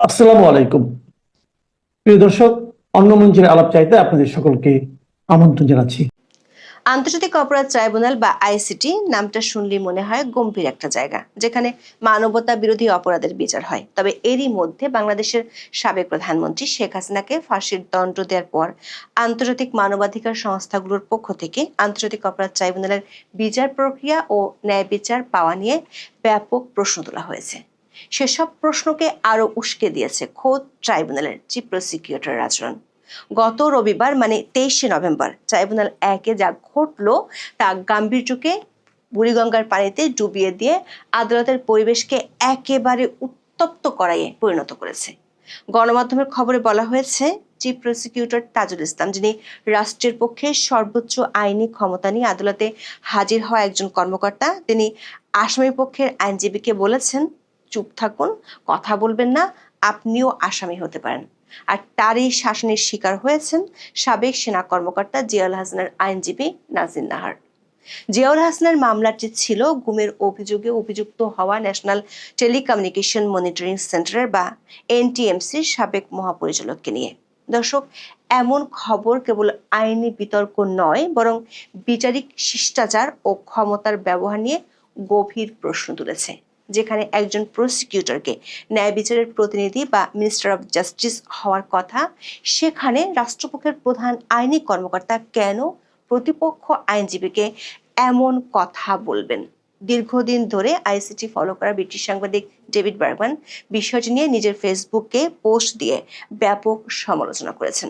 আসসালামু আলাইকুম। প্রিয় দর্শক, অন্য মঞ্চের আলাপ চাইতে আপনাদের সকলকে আমন্ত্রণ জানাচ্ছি। আন্তর্জাতিক অপরাধ ট্রাইব্যুনাল বা আইসিটি নামটা শুনলেই মনে হয় গম্ভীর একটা জায়গা, যেখানে মানবতা বিরোধী অপরাধের বিচার হয়। তবে এরই মধ্যে বাংলাদেশের সাবেক প্রধানমন্ত্রী শেখ হাসিনাকে ফাঁসির দণ্ড দেওয়ার পর আন্তর্জাতিক মানবাধিকার সংস্থাগুলোর পক্ষ থেকে আন্তর্জাতিক অপরাধ ট্রাইব্যুনালের বিচার প্রক্রিয়া ও ন্যায় বিচার পাওয়া নিয়ে ব্যাপক প্রশ্ন তোলা হয়েছে। সেসব প্রশ্নকে আরও উস্কে দিয়েছে খোদ ট্রাইব্যুনালের চিফ প্রসিকিউটরের আচরণ গত রবিবার মানে তেইশে নভেম্বর, ট্রাইব্যুনাল একে যা ঘটলো তা গাম্ভীর্যকে বুড়িগঙ্গার পানিতে ডুবিয়ে দিয়ে আদালতের পরিবেশকে একেবারে উত্তপ্ত করাইয়ে পরিণত করেছে। গণমাধ্যমের খবরে বলা হয়েছে, চিফ প্রসিকিউটর তাজুল ইসলাম, যিনি রাষ্ট্রের পক্ষে সর্বোচ্চ আইনি ক্ষমতা নিয়ে আদালতে হাজির হওয়া একজন কর্মকর্তা, তিনি আসামি পক্ষের আইনজীবীকে বলেছেন চুপ থাকুন, কথা বলবেন না, আপনিও আসামি হতে পারেন। আর তারই শাসনের শিকার হয়েছেন সাবেক সেনা কর্মকর্তা জিয়াউল হাসানের আইনজীবী নাজির নাহার। জিয়াউল হাসানের মামলাটি ছিল গুমের অভিযোগে অভিযুক্ত হওয়া ন্যাশনাল টেলিকমিউনিকেশন মনিটরিং সেন্টারের বা এনটিএমসির সাবেক মহাপরিচালককে নিয়ে। দর্শক, এমন খবর কেবল আইনি বিতর্ক নয়, বরং বিচারিক শিষ্টাচার ও ক্ষমতার ব্যবহার নিয়ে গভীর প্রশ্ন তুলেছে। যেখানে একজন প্রসিকিউটরকে ন্যায় বিচারের প্রতিনিধি বা মিনিস্টার অফ জাস্টিস হওয়ার কথা, সেখানে রাষ্ট্রপক্ষের প্রধান আইনি কর্মকর্তা কেন প্রতিপক্ষ আইনজীবীকে এমন কথা বলবেন? দীর্ঘদিন ধরে আইসিটি ফলো করা ব্রিটিশ সাংবাদিক ডেভিড বার্গম্যান বিষয়টি নিয়ে নিজের ফেসবুকে পোস্ট দিয়ে ব্যাপক সমালোচনা করেছেন।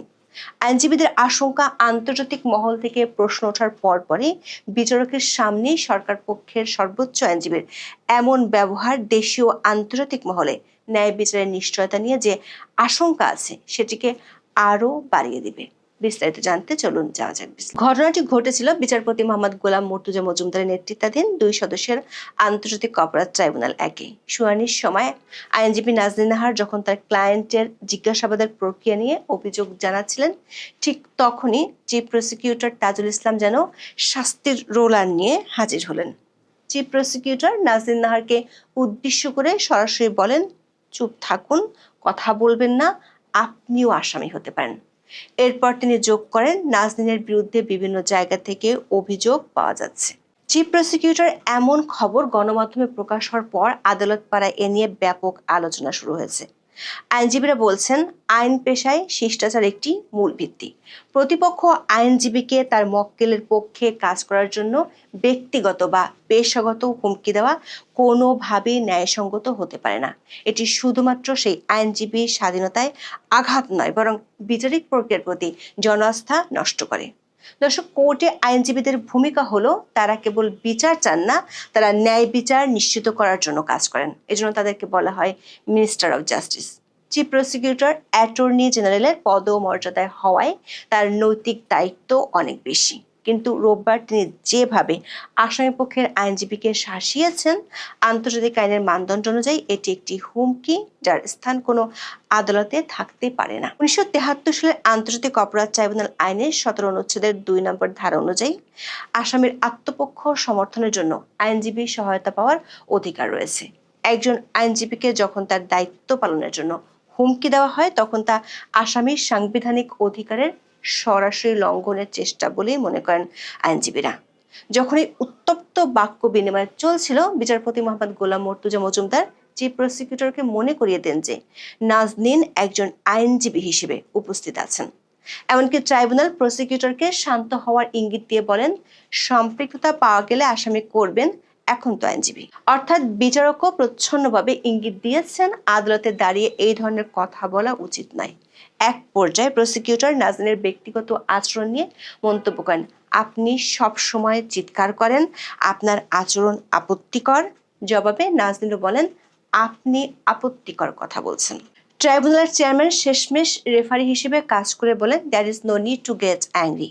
আইনজীবীদের আশঙ্কা আন্তর্জাতিক মহল থেকে প্রশ্ন ওঠার পরপরই বিচারকের সামনেই সরকার পক্ষের সর্বোচ্চ আইনজীবীর এমন ব্যবহার দেশীয় আন্তর্জাতিক মহলে ন্যায় বিচারের নিশ্চয়তা নিয়ে যে আশঙ্কা আছে, সেটিকে আরও বাড়িয়ে দিবে। বিস্তারিত জানতে চলুন, যাওয়া যাক ঘটনাটি ঘটেছিল বিচারপতি মোহাম্মদ গোলাম মর্তুজা মজুমদারের নেতৃত্বাধীন দুই সদস্যের আন্তর্জাতিক অপরাধ ট্রাইব্যুনাল একে। শুনানির সময় আইনজীবী নাজনীন নাহার যখন তার ক্লায়েন্টের জিজ্ঞাসাবাদের প্রক্রিয়া নিয়ে অভিযোগ জানাচ্ছিলেন, ঠিক তখনই চিফ প্রসিকিউটর তাজুল ইসলাম যেন শাস্তির রোলার নিয়ে হাজির হলেন। চিফ প্রসিকিউটর নাজনীন নাহারকে উদ্দেশ্য করে সরাসরি বলেন, চুপ থাকুন, কথা বলবেন না, আপনিও আসামি হতে পারেন। এরপর তিনি যোগ করেন নাজনিনের বিরুদ্ধে বিভিন্ন জায়গা থেকে অভিযোগ পাওয়া যাচ্ছে। চিফ প্রসিকিউটর, এমন খবর গণমাধ্যমে প্রকাশ হওয়ার পর আদালত পাড়ায় এ নিয়ে ব্যাপক আলোচনা শুরু হয়েছে। আইনজীবীরা বলছেন, আইন পেশায় শিষ্টাচার একটি মূল ভিত্তি। প্রতিপক্ষ আইনজীবীকে তার মক্কেলের পক্ষে কাজ করার জন্য ব্যক্তিগত বা পেশাগত হুমকি দেওয়া কোনোভাবে ন্যায়সঙ্গত হতে পারে না। এটি শুধুমাত্র সেই আইনজীবীর স্বাধীনতায় আঘাত নয়, বরং বিচারিক প্রক্রিয়ার প্রতি জনআস্থা নষ্ট করে। দর্শক, কোর্টে আইনজীবীদের ভূমিকা হলো, তারা কেবল বিচার চান না, তারা ন্যায় বিচার নিশ্চিত করার জন্য কাজ করেন। এজন্য তাদেরকে বলা হয় minister of justice chief prosecutor attorney জেনারেলের পদ মর্যাদায় হওয়ায় তার নৈতিক দায়িত্ব অনেক বেশি। কিন্তু রোববার তিনি যেভাবে আসামিপক্ষের আইনজীবীকে শাসিয়েছেন, আন্তর্জাতিক আইনের মানদণ্ড অনুযায়ী এটি একটি হুমকি যার স্থান কোনো আদালতে থাকতে পারে না। উনিশশো তেহাত্তর সালের আন্তর্জাতিক অপরাধ ট্রাইব্যুনাল আইনের সতেরো অনুচ্ছেদের দুই নম্বর ধারা অনুযায়ী আসামির আত্মপক্ষ সমর্থনের জন্য আইনজীবী সহায়তা পাওয়ার অধিকার রয়েছে। একজন আইনজীবীকে যখন তার দায়িত্ব পালনের জন্য হুমকি দেওয়া হয়, তখন তা আসামির সাংবিধানিক অধিকারের সরাসরি লঙ্ঘনের চেষ্টা বলেই মনে করেন আইনজীবীরা। যখন এই উত্তপ্ত বাক্য বিনিময় চলছিল, বিচারপতি মোহাম্মদ গোলাম মর্তুজা মজুমদার চিফ প্রসিকিউটরকে মনে করিয়ে দেন যে নাজনীন একজন আইনজীবী হিসেবে উপস্থিত আছেন। এমনকি ট্রাইব্যুনাল প্রসিকিউটরকে শান্ত হওয়ার ইঙ্গিত দিয়ে বলেন সম্পৃক্ততা পাওয়া গেলে আসামি করবেন এখন তো আইনজীবী। অর্থাৎ বিচারকও প্রচ্ছন্নভাবে ইঙ্গিত দিয়েছেন, আদালতে দাঁড়িয়ে এই ধরনের কথা বলা উচিত নয়। এক পর্যায়ে প্রসিকিউটর নাজনীনের ব্যক্তিগত আচরণ নিয়ে মন্তব্য করেন, আপনি সব সময় চিৎকার করেন, আপনার আচরণ আপত্তিকর। জবাবে নাজনীন বলেন, আপনি আপত্তিকর কথা বলছেন। ট্রাইব্যুনালের চেয়ারম্যান শেষমেশ রেফারি হিসেবে কাজ করে বলেন there is no need to get angry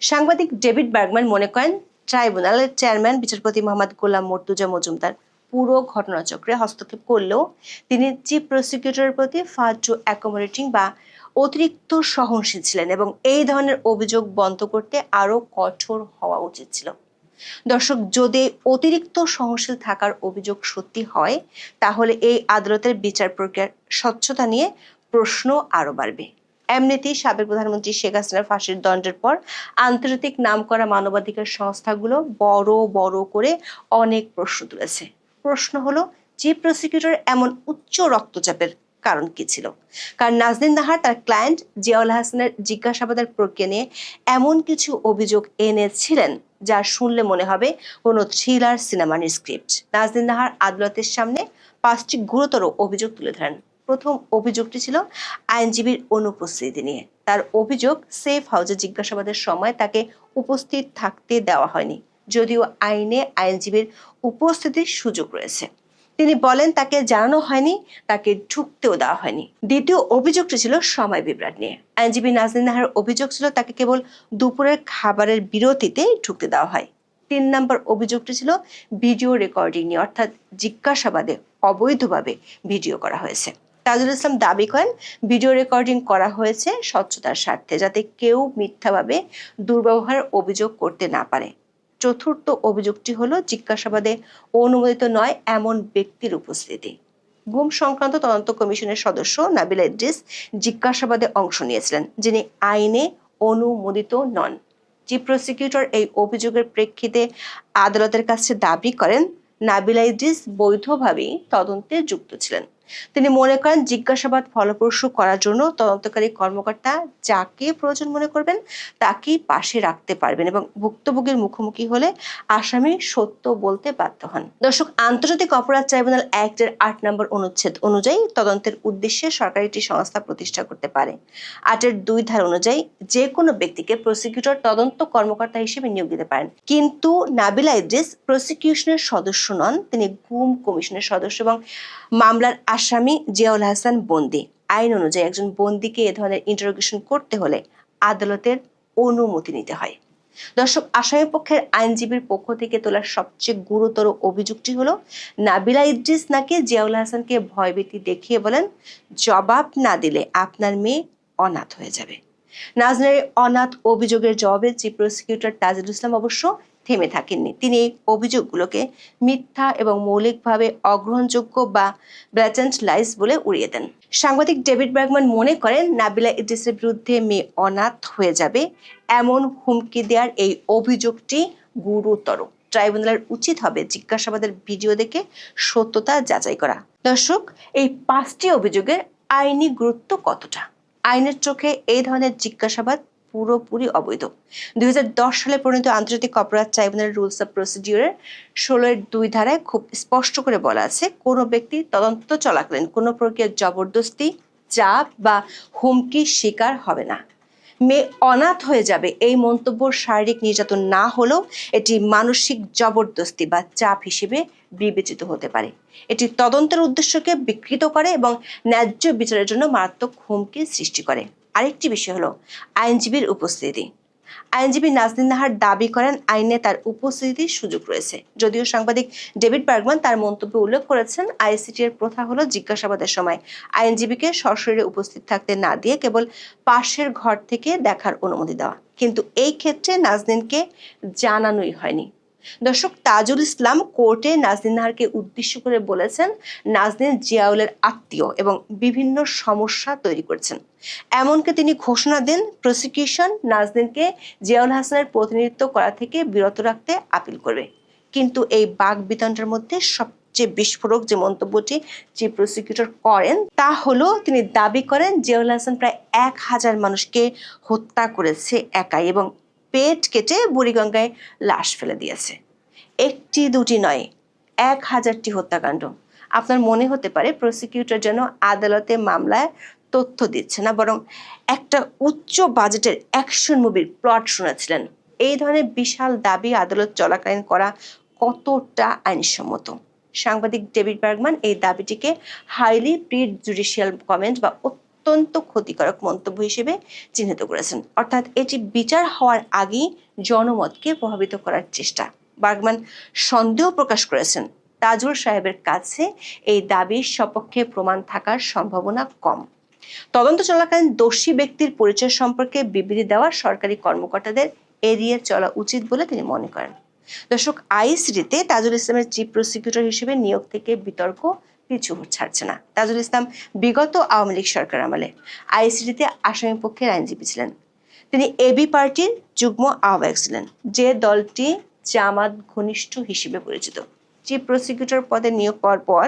সাংবাদিক ডেভিড বার্গম্যান মনে করেন ট্রাইব্যুনালের চেয়ারম্যান, বিচারপতি মোহাম্মদ গোলাম মর্তুজা মজুমদার পুরো ঘটনাচক্রে হস্তক্ষেপ করলেও তিনি চিফ প্রসিকিউটরের প্রতি ফার টু অ্যাকোমোডেটিং বা অতিরিক্ত সহনশীল ছিলেন এবং এই ধরনের অভিযোগ বন্ধ করতে আরও কঠোর হওয়া উচিত ছিল। দর্শক, যদি অতিরিক্ত সহনশীল থাকার অভিযোগ সত্যি হয়, তাহলে এই আদালতের বিচার প্রক্রিয়ার স্বচ্ছতা নিয়ে প্রশ্ন আরও বাড়বে। এমনিতেই সাবেক প্রধানমন্ত্রী শেখ হাসিনার ফাঁসির দণ্ডের পর আন্তর্জাতিক নামকরা মানবাধিকার সংস্থাগুলো বড় বড় করে অনেক প্রশ্ন তুলেছে। প্রশ্ন হলো চিফ প্রসিকিউটর এমন উচ্চ রক্তচাপের কারণ কি ছিল? কারণ নাজনীন নাহার তার ক্লায়েন্ট জিয়াউল হাসানের জিজ্ঞাসাবাদের প্রক্রিয়া নিয়ে এমন কিছু অভিযোগ এনেছিলেন, যা শুনলে মনে হবে কোনো থ্রিলার সিনেমার স্ক্রিপ্ট নাজদিন নাহার আদালতের সামনে পাঁচটি গুরুতর অভিযোগ তুলে ধরেন। প্রথম অভিযোগটি ছিল আইনজীবীর অনুপস্থিতি নিয়ে। তার অভিযোগ সেফ হাউসে জিজ্ঞাসাবাদের সময় তাকে উপস্থিত থাকতে দেওয়া হয়নি, যদিও আইনে আইনজীবীর উপস্থিতির সুযোগ রয়েছে। তিনি বলেন তাকে জানানো হয়নি, তাকে ঢুকতেও দেওয়া হয়নি। দ্বিতীয় অভিযোগটি ছিল সময় বিভ্রাট নিয়ে। আইনজীবী নাজনীন নাহার অভিযোগ ছিল তাকে কেবল দুপুরের খাবারের বিরতিতে ঢুকতে দেওয়া হয়। তিন নম্বর অভিযোগটি ছিল ভিডিও রেকর্ডিং নিয়ে, অর্থাৎ জিজ্ঞাসাবাদে অবৈধভাবে ভিডিও করা হয়েছে। তাজুল ইসলাম দাবি করেন, ভিডিও রেকর্ডিং করা হয়েছে স্বচ্ছতার স্বার্থে যাতে কেউ মিথ্যাভাবে দুর্ব্যবহারের অভিযোগ করতে না পারে। চতুর্থ অভিযোগটি হলো, জিজ্ঞাসাবাদে অনুমোদিত নয় এমন ব্যক্তির উপস্থিতি। গুম সংক্রান্ত তদন্ত কমিশনের সদস্য নাবিলা ইদ্রিস জিজ্ঞাসাবাদে অংশ নিয়েছিলেন, যিনি আইনে অনুমোদিত নন। চিফ প্রসিকিউটর এই অভিযোগের প্রেক্ষিতে আদালতের কাছে দাবি করেন, নাবিলা ইদ্রিস বৈধভাবেই তদন্তে যুক্ত ছিলেন। তিনি মনে করেন জিজ্ঞাসাবাদ ফলপ্রসূ করার জন্য তদন্তকারী কর্মকর্তা যাকে প্রয়োজন মনে করবেন তাকেই পাশে রাখতে পারবেন এবং ভুক্তভোগীর মুখোমুখি হলে আসামি সত্য বলতে বাধ্য হন। দর্শক, আন্তর্জাতিক অপরাধ ট্রাইব্যুনাল অ্যাক্টের আট নম্বর অনুচ্ছেদ অনুযায়ী তদন্তের উদ্দেশ্যে সরকারি একটি সংস্থা প্রতিষ্ঠা করতে পারে। আটের দুই ধারা অনুযায়ী যে কোনো ব্যক্তিকে প্রসিকিউটর, তদন্ত কর্মকর্তা হিসেবে নিয়োগ দিতে পারেন। কিন্তু নাবিলা ইদ্রিস প্রসিকিউশনের সদস্য নন, তিনি গুম কমিশনের সদস্য এবং মামলার আসামি জিয়াউল হাসান বন্দি। আইন অনুযায়ী একজন বন্দিকে এ ধরনের ইন্টারোগেশন করতে হলে আদালতের অনুমতি নিতে হয়। দর্শক, আসামি পক্ষের আইনজীবীর পক্ষ থেকে তোলার সবচেয়ে গুরুতর অভিযোগটি হলো, নাবিলা ইদ্রিস নাকি জিয়াউল হাসানকে ভয়ভীতি দেখিয়ে বলেন, জবাব না দিলে আপনার মেয়ে অনাথ হয়ে যাবে। নাজনের অনাথ অভিযোগের জবাবে চিফ প্রসিকিউটর তাজিদুল ইসলাম অবশ্য থেমে থাকেননি। তিনি এই অভিযোগগুলোকে মিথ্যা এবং মৌলিকভাবে অগ্রহণযোগ্য বা ব্ল্যাটেন্ট লাইস বলে উড়িয়ে দেন। সাংবাদিক ডেভিড ব্র্যাগম্যান মনে করেন, নাবিলা ইদ্রিসের বিরুদ্ধে মেয়ে অনাথ হয়ে যাবে, এমন হুমকি দেওয়ার এই অভিযোগটি গুরুতর। ট্রাইব্যুনালের উচিত হবে জিজ্ঞাসাবাদের ভিডিও দেখে সত্যতা যাচাই করা। দর্শক, এই পাঁচটি অভিযোগের আইনি গুরুত্ব কতটা? আইনের চোখে এই ধরনের জিজ্ঞাসাবাদ পুরোপুরি অবৈধ। দুই হাজার দশ সালে প্রণীত আন্তর্জাতিক অপরাধ ট্রাইব্যুনাল রুলস অফ প্রসিডিউরের ষোলোর দুই ধারায় খুব স্পষ্ট করে বলা আছে, কোনো ব্যক্তি তদন্ত চলাকালীন, কোনো প্রক্রিয়ার জবরদস্তি, চাপ বা হুমকির শিকার হবে না। মেয়ে অনাথ হয়ে যাবে এই মন্তব্য শারীরিক নির্যাতন না হলেও এটি মানসিক জবরদস্তি বা চাপ হিসেবে বিবেচিত হতে পারে। এটি তদন্তের উদ্দেশ্যকে বিকৃত করে এবং ন্যায্য বিচারের জন্য মারাত্মক হুমকি সৃষ্টি করে। আরেকটি বিষয় হলো আইনজীবীর উপস্থিতি। আইনজীবী নাজনীন নাহার দাবি করেন আইনে তার উপস্থিতির সুযোগ রয়েছে। যদিও সাংবাদিক ডেভিড বার্গমান তার মন্তব্যে উল্লেখ করেছেন আইসিটি এর প্রথা হলো জিজ্ঞাসাবাদের সময়। আইনজীবীকে সশরীরে উপস্থিত থাকতে না দিয়ে কেবল পাশের ঘর থেকে দেখার অনুমতি দেওয়া। কিন্তু এই ক্ষেত্রে নাজনীনকে জানানোই হয়নি। দর্শক, তাজুল ইসলাম কোর্টে নাজনীন নাহারকে উদ্দেশ্য করে বলেছেন, নাজনীন জিয়াউলের আত্মীয় এবং বিভিন্ন সমস্যা তৈরি করেছেন। এমনকি তিনি ঘোষণা দেন প্রসিকিউশন নাজনীনকে জিয়াউল হাসানের প্রতিনিধিত্ব করা থেকে বিরত রাখতে আপিল করবে। কিন্তু এই বাক বিতণ্ডার মধ্যে সবচেয়ে বিস্ফোরক যে মন্তব্যটি যে প্রসিকিউটর করেন, তা হলো তিনি দাবি করেন, জিয়াউল হাসান প্রায় এক হাজার মানুষকে হত্যা করেছে একাই এবং পেট কেটে বুড়িগঙ্গায় লাশ ফেলে দিয়েছে। একটি দুটি নয়, এক হাজারটি হত্যাকাণ্ড। আপনার মনে হতে পারে প্রসিকিউটর যেন আদালতে মামলায় তথ্য দিচ্ছে না, বরং একটা উচ্চ বাজেটের অ্যাকশন মুভির প্লট শুনেছিলেন। এই ধরনের বিশাল দাবি আদালত চলাকালীন করা কতটা আইনসম্মত? সাংবাদিক ডেভিড বার্গমান এই দাবিটিকে হাইলি প্রিড জুডিশিয়াল কমেন্ট বা অত্যন্ত ক্ষতিকারক মন্তব্য হিসেবে চিহ্নিত করেছেন। অর্থাৎ এটি বিচার হওয়ার আগেই জনমতকে প্রভাবিত করার চেষ্টা। বার্গমান সন্দেহ প্রকাশ করেছেন, তাজুল সাহেবের কাছে এই দাবির সপক্ষে প্রমাণ থাকার সম্ভাবনা কম। তদন্ত চলাকালীন দোষী ব্যক্তির পরিচয় সম্পর্কে বিবৃতি দেওয়া সরকারি কর্মকর্তাদের এড়িয়ে চলা উচিত বলে তিনি মনে করেন। দর্শক আইসিটিতে তাজুল ইসলামের চিফ প্রসিকিউটর হিসেবে নিয়োগ থেকে বিতর্ক পিছু ছাড়ছে না। তাজুল ইসলাম বিগত আওয়ামী লীগ সরকার আমলে আইসিটিতে আসামি পক্ষের আইনজীবী ছিলেন। তিনি এবি পার্টির যুগ্ম আহ্বায়ক ছিলেন, যে দলটি জামাত ঘনিষ্ঠ হিসেবে পরিচিত। চিফ প্রসিকিউটর পদে নিয়োগ পাওয়ার পর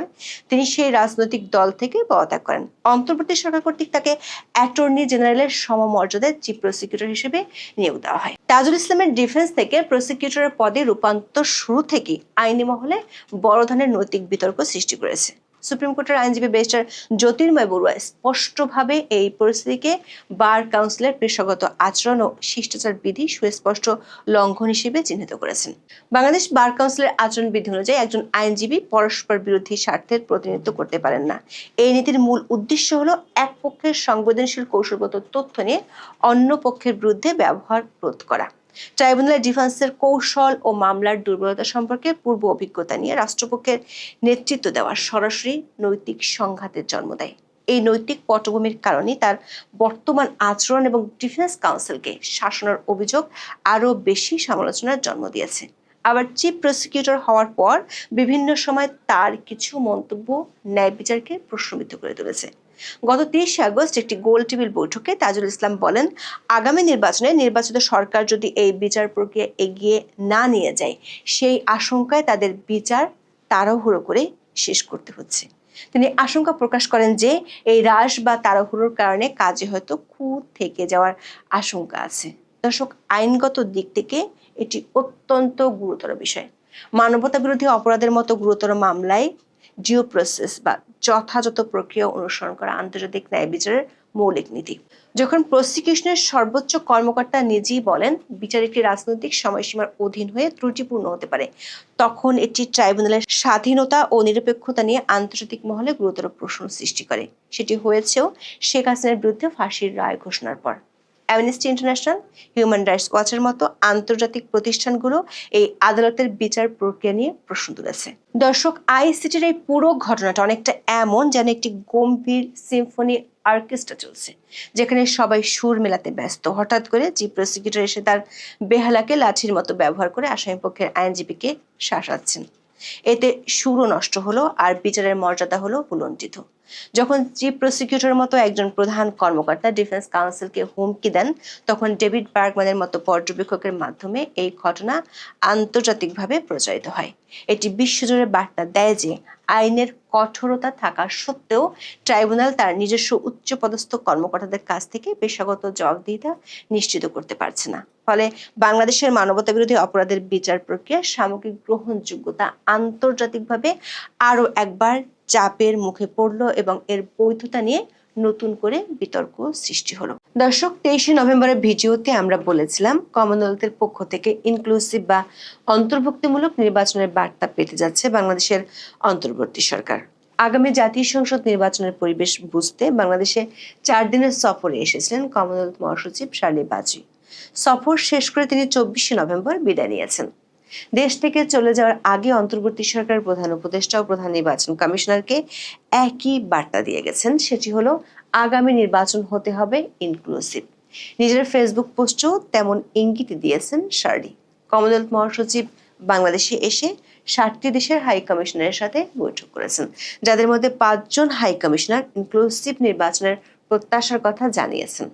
তিনি সেই রাজনৈতিক দল থেকে পদত্যাগ করেন। অন্তর্বর্তী সরকার কর্তৃক তাকে অ্যাটর্নি জেনারেলের সমমর্যাদায় চিফ প্রসিকিউটর হিসেবে নিয়োগ দেওয়া হয়। তাজুল ইসলামের ডিফেন্স থেকে প্রসিকিউটরের পদে রূপান্তর শুরু থেকেই আইনি মহলে বড় ধরনের নৈতিক বিতর্ক সৃষ্টি করেছে। সুপ্রিম কোর্টের আইনজীবী ব্যারিস্টার জ্যোতির্ময় বড়ুয়া স্পষ্টভাবে এই পরিস্থিতিকে বার কাউন্সিলের পেশাগত আচরণ ও শিষ্টাচার বিধি সুস্পষ্ট লঙ্ঘন হিসেবে চিহ্নিত করেছেন। বাংলাদেশ বার কাউন্সিলের আচরণ বিধি অনুযায়ী একজন আইনজীবী পরস্পর বিরোধী স্বার্থের প্রতিনিধিত্ব করতে পারেন না। এই নীতির মূল উদ্দেশ্য হলো এক পক্ষের সংবেদনশীল কৌশলগত তথ্য নিয়ে অন্য পক্ষের বিরুদ্ধে ব্যবহার রোধ করা। ট্রাইব্যুনালের ডিফেন্সের কৌশল ও মামলার দুর্বলতা সম্পর্কে পূর্ব অভিজ্ঞতা নিয়ে রাষ্ট্রপক্ষের নেতৃত্ব দেওয়া সরাসরি নৈতিক সংঘাতের জন্ম দেয়। এই নৈতিক পটভূমির কারণে তার বর্তমান আচরণ এবং ডিফেন্স কাউন্সিলকে শাসনের অভিযোগ আরও বেশি সমালোচনার জন্ম দিয়েছে। আবার চিফ প্রসিকিউটর হওয়ার পর বিভিন্ন সময় তার কিছু মন্তব্য ন্যায় বিচারকে প্রশ্নবিদ্ধ করে তুলেছে। গত তিরিশে আগস্ট একটি গোল টেবিল বৈঠকে তাজুল ইসলাম বলেন, আগামী নির্বাচনে নির্বাচিত সরকার যদি এই বিচার প্রক্রিয়া এগিয়ে না নিয়ে যায়, সেই আশঙ্কায় তাদের বিচার তাড়াহুড়ো করে শেষ করতে হচ্ছে। তিনি আশঙ্কা প্রকাশ করেন যে, এই হ্রাস বা তাড়াহুড়োর কারণে কাজে হয়তো খুঁত থেকে যাওয়ার আশঙ্কা আছে। দর্শক, আইনগত দিক থেকে এটি অত্যন্ত গুরুতর বিষয়। মানবতা বিরোধী অপরাধের মতো গুরুতর মামলায় ডিও প্রসেস বা যথাযথ প্রক্রিয়া অনুসরণ করা আন্তর্জাতিক ন্যায় বিচারের মৌলিক নীতি। যখন প্রসিকিউশনের সর্বোচ্চ কর্মকর্তা নিজেই বলেন, বিচার একটি রাজনৈতিক সময়সীমার অধীন হয়ে ত্রুটিপূর্ণ হতে পারে, তখন এটি ট্রাইব্যুনালের স্বাধীনতা ও নিরপেক্ষতা নিয়ে আন্তর্জাতিক মহলে গুরুতর প্রশ্ন সৃষ্টি করে। সেটি হয়েছেও শেখ হাসিনার বিরুদ্ধে ফাঁসির রায় ঘোষণার পর। অ্যামনেস্টি ইন্টারন্যাশনাল হিউম্যান রাইটস ওয়াচের মতো আন্তর্জাতিক প্রতিষ্ঠানগুলো এই আদালতের বিচার প্রক্রিয়া নিয়ে প্রশ্ন তুলেছে। দর্শক, আইসিটির এই পুরো ঘটনাটা অনেকটা এমন যেন একটি গম্ভীর সিম্ফনি অর্কেস্ট্রা চলছে, যেখানে সবাই সুর মেলাতে ব্যস্ত। হঠাৎ করে চিফ প্রসিকিউটর এসে তার বেহালাকে লাঠির মতো ব্যবহার করে আসামিপক্ষের আইনজীবীকে শাসাচ্ছেন। এতে সুরও নষ্ট হলো আর বিচারের মর্যাদা হলো ভুলণ্ঠিত যখন চিফ প্রসিকিউটরের মতো একজন প্রধান কর্মকর্তা ডিফেন্স কাউন্সিলকে হুমকি দেন, তখন ডেভিড বার্গম্যানের মতো পর্যবেক্ষকের মাধ্যমে এই ঘটনা আন্তর্জাতিকভাবে প্রচারিত হয়। এটি বিশ্বজুড়ে বার্তা দেয় যে আইনের কঠোরতা থাকা সত্ত্বেও ট্রাইব্যুনাল তার নিজস্ব উচ্চপদস্থ কর্মকর্তাদের কাছ থেকে পেশাগত জবাবদিহিতা নিশ্চিত করতে পারছে না। ফলে বাংলাদেশের মানবতা বিরোধী অপরাধের বিচার প্রক্রিয়া সামগ্রিক গ্রহণযোগ্যতা আন্তর্জাতিকভাবে আরও একবার চাপের মুখে পড়ল এবং এর বৈধতা নিয়ে নতুন করে বিতর্ক সৃষ্টি হলো। দর্শক, তেইশে নভেম্বরের ভিডিওতে আমরা বলেছিলাম, কমনওয়েলথের পক্ষ থেকে ইনক্লুসিভ বা অন্তর্ভুক্তিমূলক নির্বাচনের বার্তা পেতে যাচ্ছে বাংলাদেশের অন্তর্বর্তী সরকার। আগামী জাতীয় সংসদ নির্বাচনের পরিবেশ বুঝতে বাংলাদেশে চার দিনের সফরে এসেছিলেন কমনওয়েলথ মহাসচিব শার্লি বাজি। সফর শেষ করে তিনি চব্বিশে নভেম্বর বিদায় নিয়েছেন। দেশ থেকে চলে যাওয়ার আগে অন্তর্বর্তী সরকার প্রধান উপদেষ্টা ও প্রধান নির্বাচন কমিশনারকে একই বার্তা দিয়ে গেছেন। সেটি হলো, আগামী নির্বাচন হতে হবে ইনক্লুসিভ নিজের ফেসবুক পোস্টেও তেমন ইঙ্গিত দিয়েছেন শার্লি কমনওয়েলথ মহাসচিব বাংলাদেশে এসে ষাটটি দেশের হাই কমিশনারের সাথে বৈঠক করেছেন, যাদের মধ্যে পাঁচজন হাই কমিশনার ইনক্লুসিভ নির্বাচনের প্রত্যাশার কথা জানিয়েছেন।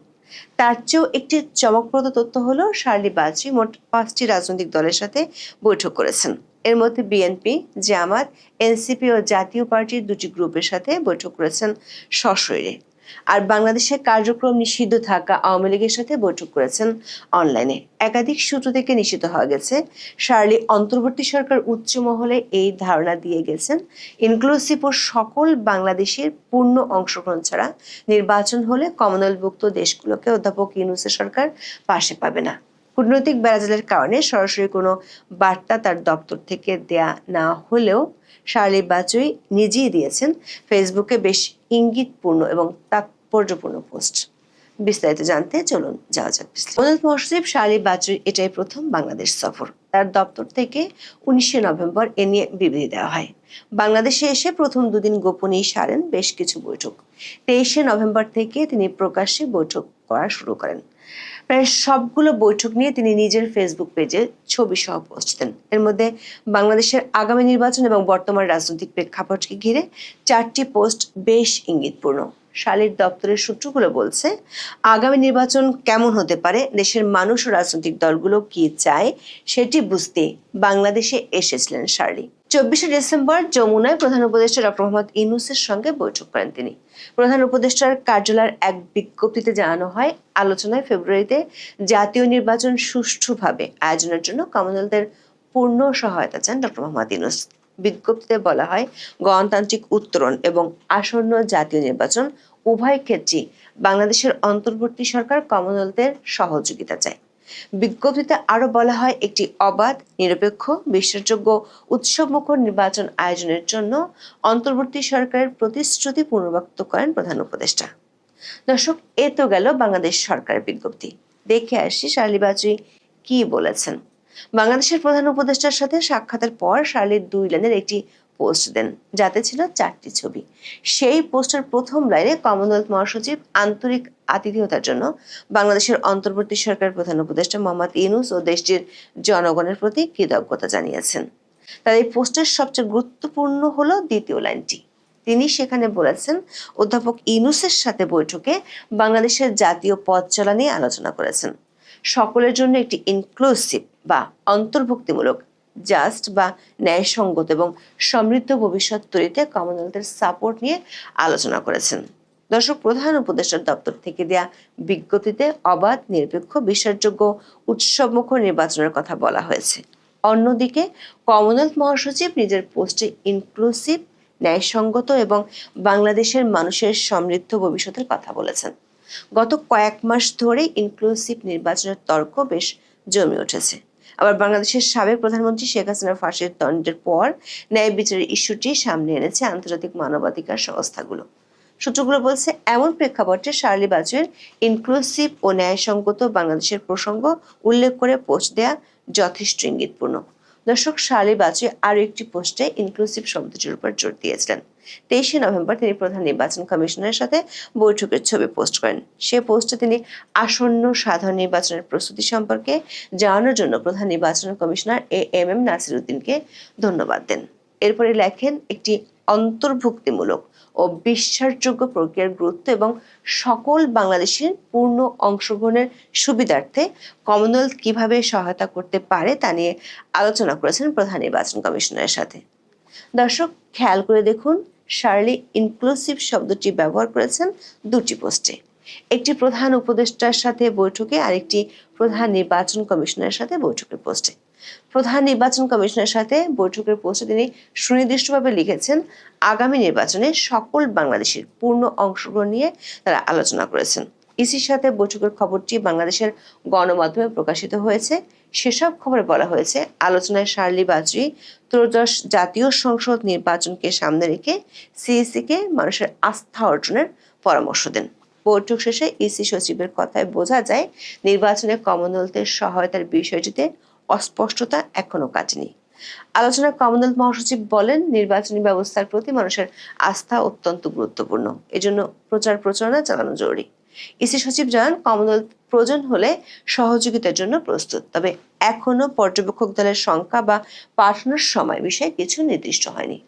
তার চেয়েও একটি চমকপ্রদ তথ্য হলো, শার্লি বাজি মোট পাঁচটি রাজনৈতিক দলের সাথে বৈঠক করেছেন। এর মধ্যে বিএনপি জামাত এনসিপি ও জাতীয় পার্টির দুটি গ্রুপের সাথে বৈঠক করেছেন সশরীরে। আর বাংলাদেশে কার্যক্রম নিষিদ্ধ থাকা আওয়ামী লীগের সাথে বৈঠক করেছেন অনলাইনে। একাধিক সূত্র থেকে নিষিদ্ধ হওয়া গেছে, শার্লি অন্তর্বর্তী সরকার উচ্চ মহলে এই ধারণা দিয়ে গেছেন ইনক্লুসিভ ও সকল বাংলাদেশের পূর্ণ অংশগ্রহণ ছাড়া নির্বাচন হলে কমনওয়েলথভুক্ত দেশগুলোকে অধ্যাপক ইউনুসে সরকার পাশে পাবে না। কূটনৈতিক বেড়াজালের কারণে সরাসরি কোনো বার্তা তার দপ্তর থেকে দেয়া না হলেও শার্লি বাচুই নিজেই দিয়েছেন ফেসবুকে বেশ ইঙ্গিতপূর্ণ এবং তাৎপর্যপূর্ণ পোস্ট। বিস্তারিত জানতে চলুন, যাওয়া যাক কমনওয়েলথ মহাসচিব শার্লি বাচুই এটাই প্রথম বাংলাদেশ সফর। তার দপ্তর থেকে উনিশে নভেম্বর এ নিয়ে বিবৃতি দেওয়া হয়। বাংলাদেশে এসে প্রথম দুদিন গোপনেই সারেন বেশ কিছু বৈঠক। তেইশে নভেম্বর থেকে তিনি প্রকাশ্যে বৈঠক করা শুরু করেন। প্রায় সবগুলো বৈঠক নিয়ে তিনি নিজের ফেসবুক পেজে ছবি সহ পোস্ট এর মধ্যে বাংলাদেশের আগামী নির্বাচন এবং বর্তমান রাজনৈতিক প্রেক্ষাপটকে ঘিরে চারটি পোস্ট বেশ ইঙ্গিতপূর্ণ। শালীর দপ্তরের সূত্রগুলো বলছে, আগামী নির্বাচন কেমন হতে পারে, দেশের মানুষ ও রাজনৈতিক দলগুলো কি চায়, সেটি বুঝতে বাংলাদেশে এসেছিলেন শার্লি চব্বিশে ডিসেম্বর যমুনায় প্রধান উপদেষ্টা ডক্টর মোহাম্মদ ইনুসের সঙ্গে বৈঠক করেন তিনি। প্রধান উপদেষ্টার কার্যালয়ের এক বিজ্ঞপ্তিতে জানানো হয়, আলোচনায় ফেব্রুয়ারিতে জাতীয় নির্বাচন সুষ্ঠুভাবে আয়োজনের জন্য কমনওয়েলথের পূর্ণ সহায়তা চান ডক্টর মোহাম্মদ ইনুস বিজ্ঞপ্তিতে বলা হয়, গণতান্ত্রিক উত্তরণ এবং আসন্ন জাতীয় নির্বাচন উভয় ক্ষেত্রেই বাংলাদেশের অন্তর্বর্তী সরকার কমনওয়েলথের সহযোগিতা চায়। বিজ্ঞপ্তিতে আরও বলা হয়, একটি অবাধ, নিরপেক্ষ, বিশ্বাসযোগ্য উৎসবমুখর নির্বাচন আয়োজনের জন্য অন্তর্বর্তী সরকারের প্রতিশ্রুতি পুনর্ব্যক্ত করেন প্রধান উপদেষ্টা। দর্শক, এ তো গেল বাংলাদেশ সরকারের বিজ্ঞপ্তি। দেখে আসি শার্লি বাজুই কি বলেছেন। বাংলাদেশের প্রধান উপদেষ্টার সাথে সাক্ষাতের পর শার্লির দুই লাইনের একটি পোস্ট দেন, যাতে ছিল চারটি ছবি। সেই পোস্টের প্রথম লাইনে কমনওয়েলথ মহাসচিব আন্তরিক আতিথেয়তার জন্য বাংলাদেশের অন্তর্বর্তী সরকার প্রধান উপদেষ্টা মোহাম্মদ ইউনুস ও দেশটির জনগণের প্রতি কৃতজ্ঞতা জানিয়েছেন। তার এই পোস্টের সবচেয়ে গুরুত্বপূর্ণ হলো দ্বিতীয় লাইনটি। তিনি সেখানে বলেছেন, অধ্যাপক ইনুসের সাথে বৈঠকে বাংলাদেশের জাতীয় পথ চলা নিয়ে আলোচনা করেছেন। সকলের জন্য একটি ইনক্লুসিভ বা অন্তর্ভুক্তিমূলক জাস্ট বা ন্যায়সঙ্গত এবং সমৃদ্ধ ভবিষ্যৎ তৈরিতে কমনওয়েলথের সাপোর্ট নিয়ে আলোচনা করেছেন। দর্শক, প্রধান উপদেষ্টার দপ্তর থেকে দেয়া বিজ্ঞপ্তিতে অবাধ, নিরপেক্ষ, বিশ্বাসযোগ্য, উৎসবমুখর নির্বাচনের কথা বলা হয়েছে। অন্যদিকে কমনওয়েলথ মহাসচিব নিজের পোস্টে ইনক্লুসিভ ন্যায়সঙ্গত এবং বাংলাদেশের মানুষের সমৃদ্ধ ভবিষ্যতের কথা বলেছেন। গত কয়েক মাস ধরে ইনক্লুসিভ নির্বাচনের তর্ক বেশ জমে উঠেছে। আবার বাংলাদেশের সাবেক প্রধানমন্ত্রী শেখ হাসিনার ফাঁসির দণ্ডের পর ন্যায় বিচারের ইস্যুটি সামনে এনেছে আন্তর্জাতিক মানবাধিকার সংস্থাগুলো। সূত্রগুলো বলছে, এমন প্রেক্ষাপটে শার্লি বাজুয়ের ইনক্লুসিভ ও ন্যায়সঙ্গত বাংলাদেশের প্রসঙ্গ উল্লেখ করে পোস্ট দেয়া যথেষ্ট ইঙ্গিতপূর্ণ। দর্শক, শার্লি বাজু আরও একটি পোস্টে ইনক্লুসিভ শব্দটির উপর জোর দিয়েছিলেন। তেইশে নভেম্বর তিনি প্রধান নির্বাচন কমিশনের সাথে বৈঠকের ছবি পোস্ট করেন। সে পোস্টে তিনি আসন্ন সাধারণ নির্বাচনের প্রস্তুতি সম্পর্কে জানানোর জন্য প্রধান নির্বাচন commissioner A M M Nasir উদ্দিনকে ধন্যবাদ দেন। এরপরে লেখেন, একটি অন্তর্ভুক্তিমূলক ও বিশ্বাসযোগ্য প্রক্রিয়ার গুরুত্ব এবং সকল বাংলাদেশের পূর্ণ অংশগ্রহণের সুবিধার্থে কমনওয়েলথ কীভাবে সহায়তা করতে পারে তা নিয়ে আলোচনা করেছেন প্রধান নির্বাচন কমিশনারের সাথে। দর্শক, খেয়াল করে দেখুন শার্লি ইনক্লুসিভ শব্দটি ব্যবহার করেছেন দুটি পোস্টে। একটি প্রধান উপদেষ্টার সাথে বৈঠকে আরেকটি প্রধান নির্বাচন কমিশনের সাথে বৈঠকের পোস্টে। প্রধান নির্বাচন কমিশনের সাথে বৈঠকের পোস্টে তিনি সুনির্দিষ্টভাবে লিখেছেন, আগামী নির্বাচনে সকল বাংলাদেশের পূর্ণ অংশগ্রহণ নিয়ে তারা আলোচনা করেছেন। ইসির সাথে বৈঠকের খবরটি বাংলাদেশের গণমাধ্যমে প্রকাশিত হয়েছে। সেসব খবরে বলা হয়েছে, আলোচনায় শার্লি বাজরি ত্রয়োদশ জাতীয় সংসদ নির্বাচনকে সামনে রেখে সিইসিকে মানুষের আস্থা অর্জনের পরামর্শ দেন। বৈঠক শেষে ইসি সচিবের কথায় বোঝা যায়, নির্বাচনে কমনওয়েলথের সহায়তার বিষয়টিতে অস্পষ্টতা এখনও কাটেনি। আলোচনায় কমনওয়েলথ মহাসচিব বলেন, নির্বাচনী ব্যবস্থার প্রতি মানুষের আস্থা অত্যন্ত গুরুত্বপূর্ণ। এজন্য প্রচার প্রচারণা চালানো জরুরি। ইসি সচিব জানান, কমনওয়েলথ প্রয়োজন হলে সহযোগিতার জন্য প্রস্তুত। তবে এখনও পর্যবেক্ষক দলের সংখ্যা বা পাঠানোর সময় বিষয়ে কিছু নির্দিষ্ট হয়নি।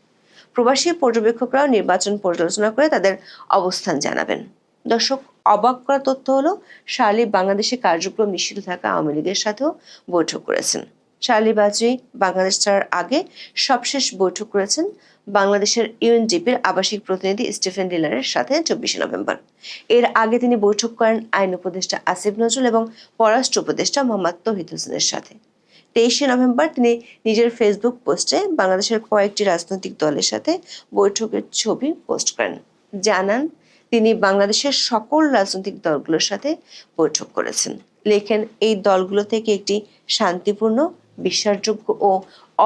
প্রবাসী পর্যবেক্ষকরাও নির্বাচন পর্যালোচনা করে তাদের অবস্থান জানাবেন। দর্শক, অবাক করা তথ্য হলো শার্লি বাংলাদেশে কার্যক্রম নিষিদ্ধ থাকা আওয়ামী লীগের সাথেও বৈঠক করেছেন। শার্লি বাজুই বাংলাদেশ ছাড়ার আগে সবশেষ বৈঠক করেছেন বাংলাদেশের ইউএনডিপির আবাসিক প্রতিনিধি স্টিফেন ডিলারের সাথে চব্বিশে নভেম্বর। এর আগে তিনি বৈঠক করেন আইন উপদেষ্টা আসিফ নজরুল এবং পররাষ্ট্র উপদেষ্টা মোহাম্মদ তহিদ হোসেনের সাথে। তেইশে নভেম্বর তিনি নিজের ফেসবুক পোস্টে বাংলাদেশের কয়েকটি রাজনৈতিক দলের সাথে বৈঠকের ছবি পোস্ট করেন। জানান, তিনি বাংলাদেশের সকল রাজনৈতিক দলগুলোর সাথে বৈঠক করেছেন। লেখেন, এই দলগুলো থেকে একটি শান্তিপূর্ণ বিশ্বাসযোগ্য ও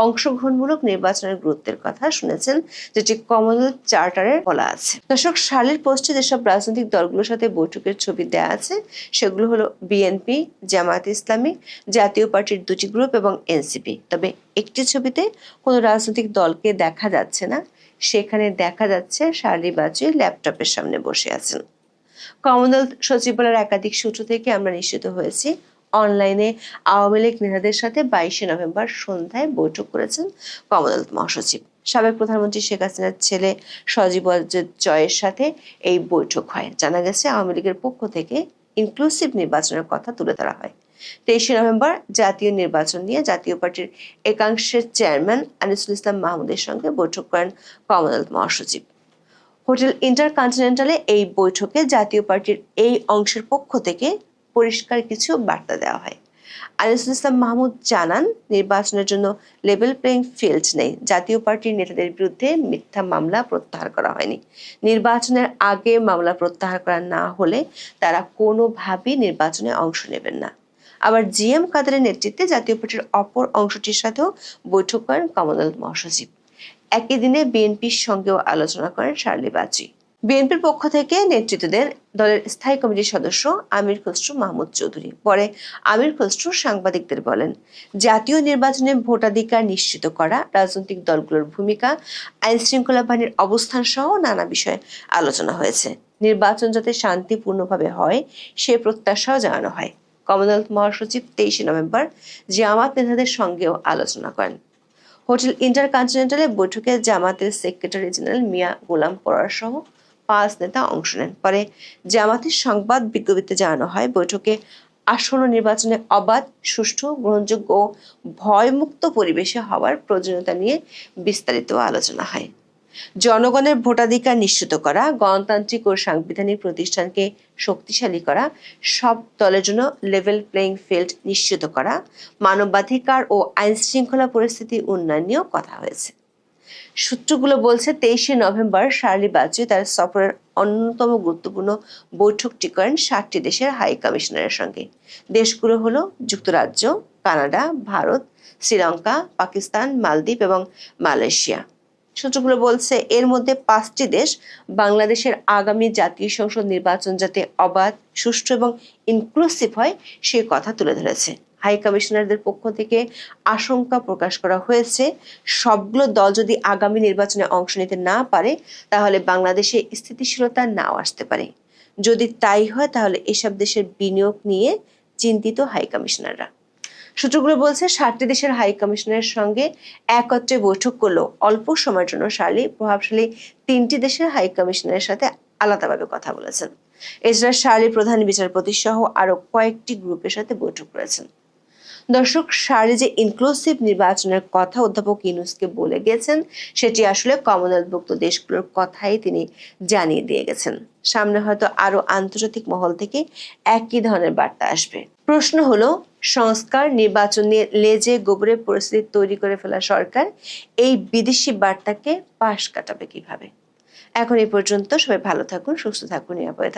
অংশগ্রহণমূলক নির্বাচনের গুরুত্বের কথা শুনেছেন যেটি কমনওয়েলথ চার্টারে বলা আছে। দর্শক, সালের পোস্টে যেসব রাজনৈতিক দলগুলোর সাথে বৈঠকের ছবি দেয়া আছে, সেগুলো হলো বিএনপি জামায়াত ইসলামী, জাতীয় পার্টির দুটি গ্রুপ এবং এনসিপি তবে একটি ছবিতে কোনো রাজনৈতিক দলকে দেখা যাচ্ছে না, সেখানে দেখা যাচ্ছে শার্লি বাজু ল্যাপটপের সামনে বসে আছেন। কমনওয়েলথ সচিবালয়ের একাধিক সূত্র থেকে আমরা নিশ্চিত হয়েছি অনলাইনে আওয়ামী লীগ নেতাদের সাথে বাইশে নভেম্বর সন্ধ্যায় বৈঠক করেছেন কমনওয়েলথ মহাসচিব। সাবেক প্রধানমন্ত্রী শেখ হাসিনার ছেলে সজীব জয়ের সাথে এই বৈঠক হয়। জানা গেছে, আওয়ামী লীগের পক্ষ থেকে ইনক্লুসিভ নির্বাচনের কথা তুলে ধরা হয়। তেইশে নভেম্বর জাতীয় নির্বাচন নিয়ে জাতীয় পার্টির একাংশের চেয়ারম্যান আনিসুল ইসলাম মাহমুদের সঙ্গে বৈঠক করেন কমনওয়েলথ মহাসচিব। হোটেল ইন্টারকন্টিনেন্টালে এই বৈঠকে জাতীয় পার্টির এই অংশের পক্ষ থেকে পরিষ্কার কিছু বার্তা দেওয়া হয়। আনিসুল ইসলাম মাহমুদ জানান, নির্বাচনের জন্য লেভেল প্লেইং ফিল্ড নেই। জাতীয় পার্টির নেতাদের বিরুদ্ধে মিথ্যা মামলা প্রত্যাহার করা হয়নি। নির্বাচনের আগে মামলা প্রত্যাহার করা না হলে তারা কোনোভাবেই নির্বাচনে অংশ নেবেন না। আবার জি এম কাদেরের নেতৃত্বে জাতীয় পার্টির অপর অংশটির সাথেও বৈঠক করেন কমনওয়েলথ মহাসচিব। একই দিনে বিএনপির সঙ্গেও আলোচনা করেন শার্লি বাচি বিএনপির পক্ষ থেকে নেতৃত্ব দেন দলের স্থায়ী কমিটির সদস্য আমির খসরু মাহমুদ চৌধুরী। পরে আমির খসরু সাংবাদিকদের বলেন, জাতীয় নির্বাচনে ভোটাধিকার নিশ্চিত করা, রাজনৈতিক দলগুলোর ভূমিকা আইন শৃঙ্খলা বাহিনীর অবস্থান সহ নানা বিষয়ে আলোচনা হয়েছে। নির্বাচন যাতে শান্তিপূর্ণভাবে হয়, সে প্রত্যাশাও জানানো হয়। কমনওয়েলথ মহাসচিব তেইশে নভেম্বর জামাত নেতাদের সঙ্গেও আলোচনা করেন। হোটেল ইন্টারকন্টিনেন্টালে বৈঠকে জামাতের সেক্রেটারি জেনারেল মিয়া গোলাম পরার সহ পাঁচ নেতা অংশ নেন। পরে জামাতের সংবাদ বিজ্ঞপ্তিতে জানানো হয়, বৈঠকে আসন্ন নির্বাচনে অবাধ, সুষ্ঠু, গ্রহণযোগ্য ও ভয়মুক্ত পরিবেশে হওয়ার প্রয়োজনীয়তা নিয়ে বিস্তারিত আলোচনা হয়। জনগণের ভোটাধিকার নিশ্চিত করা, গণতান্ত্রিক ও সাংবিধানিক প্রতিষ্ঠানকে শক্তিশালী করা, সব দলের জন্য লেভেল প্লেইং ফিল্ড নিশ্চিত করা, মানবাধিকার ও আইন শৃঙ্খলা পরিস্থিতি উন্নয়ন নিয়েও কথা হয়েছে। সূত্রগুলো বলছে তেইশে নভেম্বর শার্লি বাজে তার সফরের অন্যতম গুরুত্বপূর্ণ বৈঠকটি করেন ষাটটি দেশের হাই কমিশনারের সঙ্গে। দেশগুলো হলো যুক্তরাজ্য, কানাডা, ভারত, শ্রীলঙ্কা, পাকিস্তান, মালদ্বীপ এবং মালয়েশিয়া। সূত্রগুলো বলছে এর মধ্যে পাঁচটি দেশ বাংলাদেশের আগামী জাতীয় সংসদ নির্বাচন যাতে অবাধ, সুষ্ঠু এবং ইনক্লুসিভ হয় সে কথা তুলে ধরেছে। হাই কমিশনারদের পক্ষ থেকে আশঙ্কা প্রকাশ করা হয়েছে। সবগুলো দল যদি আগামী নির্বাচনে অংশ নিতে না পারে, তাহলে বাংলাদেশে স্থিতিশীলতা নাও আসতে পারে। যদি তাই হয়, তাহলে এসব দেশের বিনিয়োগ নিয়ে চিন্তিত হাই কমিশনাররা। সূত্রগুলো বলছে, ষাটটি দেশের হাই কমিশনারের সঙ্গে একত্রে বৈঠক করলেও অল্প সময়ের জন্য শার্লি, প্রভাবশালী তিনটি দেশের হাই কমিশনারের সাথে আলাদাভাবে কথা বলেছেন। এছাড়া শার্লি প্রধান বিচারপতি সহ আরও কয়েকটি গ্রুপের সাথে বৈঠক করেছেন। দর্শক, সারে যে ইনক্লুসিভ নির্বাচনের কথা অধ্যাপক ইউনুসকে বলে গেছেন, সেটি আসলে কমনওয়েলথভুক্ত দেশগুলোর কথাই তিনি জানিয়ে দিয়ে গেছেন। সামনে হয়তো আরও আন্তর্জাতিক মহল থেকে একই ধরনের বার্তা আসবে। প্রশ্ন হলো, সংস্কার, নির্বাচন নিয়ে লেজে গোবরে পরিস্থিতি তৈরি করে ফেলা সরকার এই বিদেশি বার্তাকে পাশ কাটাবে কীভাবে? এখন এই পর্যন্ত সবাই ভালো থাকুন, সুস্থ থাকুন, নিরাপদে থাকুন।